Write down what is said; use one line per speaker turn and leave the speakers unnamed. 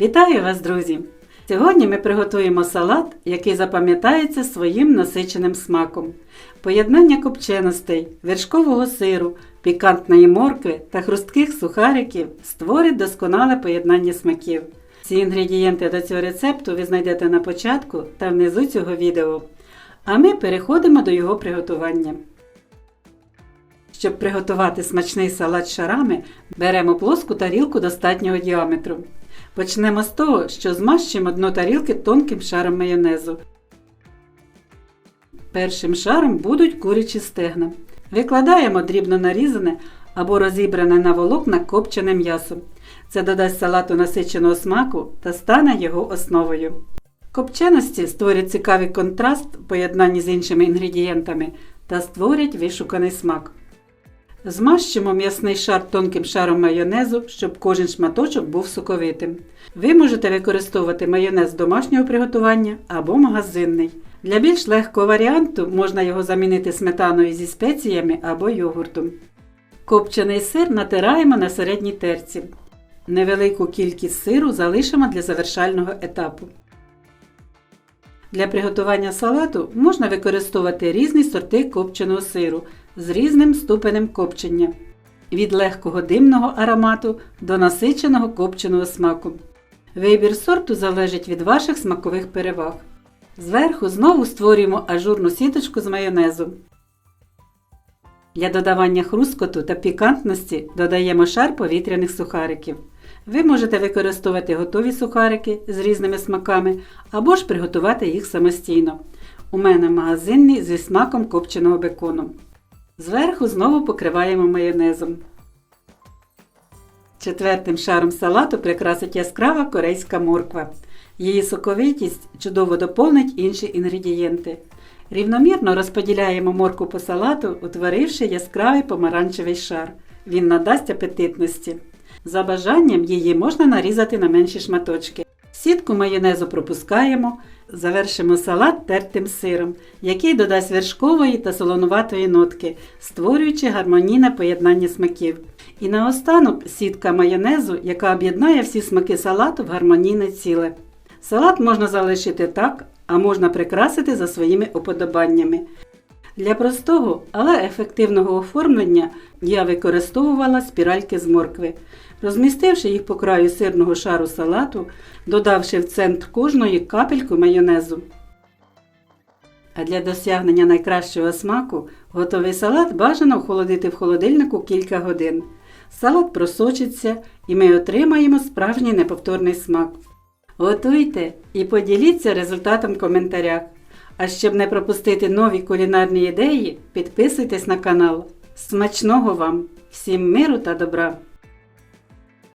Вітаю вас, друзі! Сьогодні ми приготуємо салат, який запам'ятається своїм насиченим смаком. Поєднання копченостей, вершкового сиру, пікантної моркви та хрустких сухариків створить досконале поєднання смаків. Всі інгредієнти до цього рецепту ви знайдете на початку та внизу цього відео. А ми переходимо до його приготування. Щоб приготувати смачний салат шарами, беремо плоску тарілку достатнього діаметру. Почнемо з того, що змащуємо дно тарілки тонким шаром майонезу. Першим шаром будуть курячі стегна. Викладаємо дрібно нарізане або розібране на волокна копчене м'ясо. Це додасть салату насиченого смаку та стане його основою. Копченості створять цікавий контраст в поєднанні з іншими інгредієнтами та створять вишуканий смак. Змащимо м'ясний шар тонким шаром майонезу, щоб кожен шматочок був соковитим. Ви можете використовувати майонез домашнього приготування або магазинний. Для більш легкого варіанту можна його замінити сметаною зі спеціями або йогуртом. Копчений сир натираємо на середній терці. Невелику кількість сиру залишимо для завершального етапу. Для приготування салату можна використовувати різні сорти копченого сиру з різним ступенем копчення від легкого димного аромату до насиченого копченого смаку. Вибір сорту залежить від ваших смакових переваг. Зверху знову створюємо ажурну сіточку з майонезу. Для додавання хрускоту та пікантності додаємо шар повітряних сухариків. Ви можете використовувати готові сухарики з різними смаками або ж приготувати їх самостійно. У мене магазинні зі смаком копченого бекону. Зверху знову покриваємо майонезом. Четвертим шаром салату прикрасить яскрава корейська морква. Її соковитість чудово доповнить інші інгредієнти. Рівномірно розподіляємо морку по салату, утворивши яскравий помаранчевий шар. Він надасть апетитності. За бажанням її можна нарізати на менші шматочки. Сітку майонезу пропускаємо, завершимо салат тертим сиром, який додасть вершкової та солонуватої нотки, створюючи гармонійне поєднання смаків. І наостанок сітка майонезу, яка об'єднає всі смаки салату в гармонійне ціле. Салат можна залишити так, а можна прикрасити за своїми уподобаннями. Для простого, але ефективного оформлення я використовувала спіральки з моркви, розмістивши їх по краю сирного шару салату, додавши в центр кожної капельку майонезу. А для досягнення найкращого смаку готовий салат бажано охолодити в холодильнику кілька годин. Салат просочиться і ми отримаємо справжній неповторний смак. Готуйте і поділіться результатом в коментарях. А щоб не пропустити нові кулінарні ідеї, підписуйтесь на канал. Смачного вам! Всім миру та добра!